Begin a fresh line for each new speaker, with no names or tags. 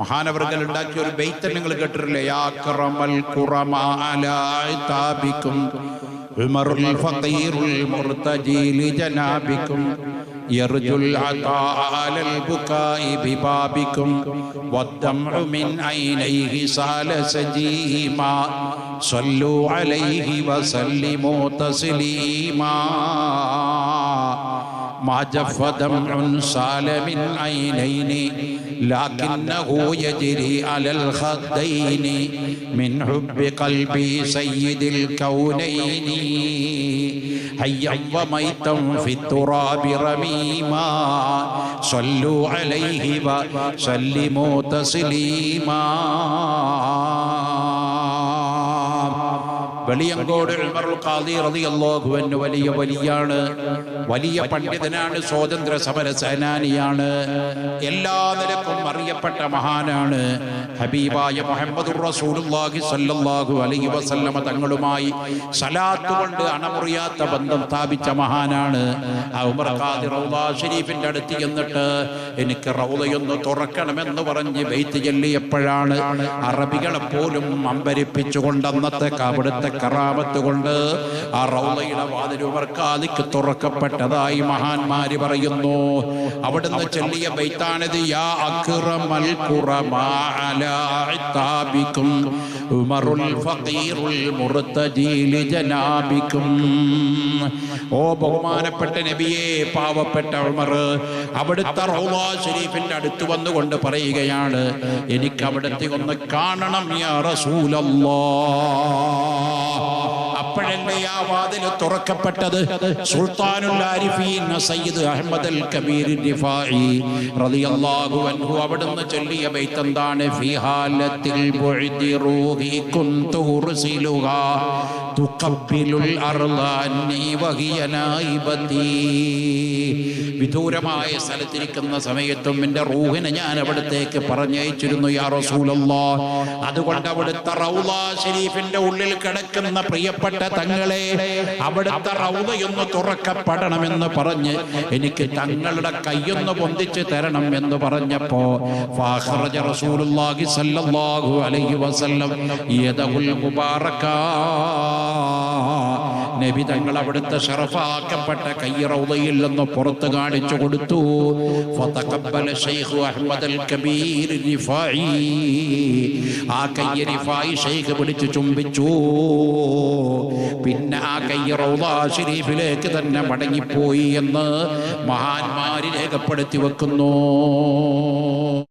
മഹാനവർകൾ ഉണ്ടാക്കിയ ഒരു ബെയ്ത്ത് നിങ്ങൾ കേട്ടിട്ടില്ലേ? യാ ഉമറുൽ ഫഖീറുൽ يرجو العطاء على البكاء ببابكم والدمع من عينيه سال سجيما صلوا عليه وسلموا تسليما ما جف دمع سال من عينين لكنه يجري على الخدين من حب قلبي سيد الكونين حيا وميتا في التراب رميما صلوا عليه وسلموا تسليما വെളിയങ്കോട് വലിയ വലിയാണ്. വലിയ പണ്ഡിതനാണ് സ്വാതന്ത്ര്യ സമര സേനാനിയാണ്. എല്ലാ നിലക്കും അറിയപ്പെട്ട മഹാനാണ്. ഹബീബായ മുഹമ്മദ് അലൈഹി വസല്ലമ തങ്ങളുമായി സലാത്ത് കൊണ്ട് അണമുറിയാത്ത ബന്ധം സ്ഥാപിച്ച മഹാനാണ്. ഉമർ ഖാദി റൗള ഷരീഫിന്റെ അടുത്ത് ചെന്നിട്ട് എനിക്ക് റൗളയൊന്ന് തുറക്കണമെന്ന് പറഞ്ഞ് വെയ്ത്ത് ചെല്ലിയപ്പോഴാണ് അറബികളെ പോലും അമ്പരിപ്പിച്ചുകൊണ്ട് അന്നത്തെ അവിടുത്തെ കറാമത്ത് കൊണ്ട് ആ റൗളയുടെ വാതിലുവർക്കാലിക്ക് തുറക്കപ്പെട്ടതായി മഹാന്മാര് പറയുന്നു. അവിടുന്ന് ചൊല്ലിയ ബൈത്താണിത് യാ അക്റമൽ ഖുറമാ അലാ ഉമറുൽ ഫഖീറുൽ മുർതജി ലിജനാബിക്കും ഓ ബഹുമാനപ്പെട്ട നബിയെ പാവപ്പെട്ട ഉമർ അവിടുത്തെ റൗള ഷരീഫിന്റെ അടുത്ത് വന്നുകൊണ്ട് പറയുകയാണ് എനിക്ക് അവിടുത്തെ ഒന്ന് കാണണം യാ റസൂലല്ലാ. Allah. അപ്പോഴല്ലേ ആ വാതിൽ തുറക്കപ്പെട്ടത്? സുൽത്താനുൽ സയ്യിദ് അഹമ്മദ് അൽ കബീർ റിഫായി റളിയല്ലാഹു അൻഹു അവിടുന്ന് ചൊല്ലിയ ബൈത്ത് എന്താണ് ഫിഹാലത്തിൽ ബുഇദി റൂഹി കുന്തു ഉർസിലുഹ തുഖബ്ബിലുൽ അർള അന്നി വഹിയ നായിബതി. വിദൂരമായ സ്ഥലത്തിരിക്കുന്ന സമയത്തും എന്റെ റൂഹിനെ ഞാൻ അവിടത്തേക്ക് പറഞ്ഞയച്ചിരുന്നു യാ റസൂലല്ലാ. അതുകൊണ്ട് അവിടുത്തെ റൗള ഷരീഫിന്റെ ഉള്ളിൽ കിടക്കുന്ന പ്രിയപ്പെട്ട തങ്ങളെ അവിടുത്തെ റൗതയൊന്ന് തുറക്കപ്പെടണമെന്ന് പറഞ്ഞ് എനിക്ക് തങ്ങളുടെ കൈയൊന്ന് പൊന്തിച്ച് തരണം എന്ന് പറഞ്ഞപ്പോ അലൈഹി വസല്ലം നബി തങ്ങൾ അവിടുത്തെ ഷറഫാക്കപ്പെട്ട കയ്യറൗതയിൽ നിന്ന് പുറത്ത് കാണിച്ചു കൊടുത്തു. ആ കൈ റിഫായി ശൈഖ് പിടിച്ചു ചുംബിച്ചു. പിന്നെ ആ കൈ റൗള ഷരീഫിലേക്ക് തന്നെ മടങ്ങിപ്പോയി എന്ന് മഹാന്മാര് രേഖപ്പെടുത്തി വെക്കുന്നു.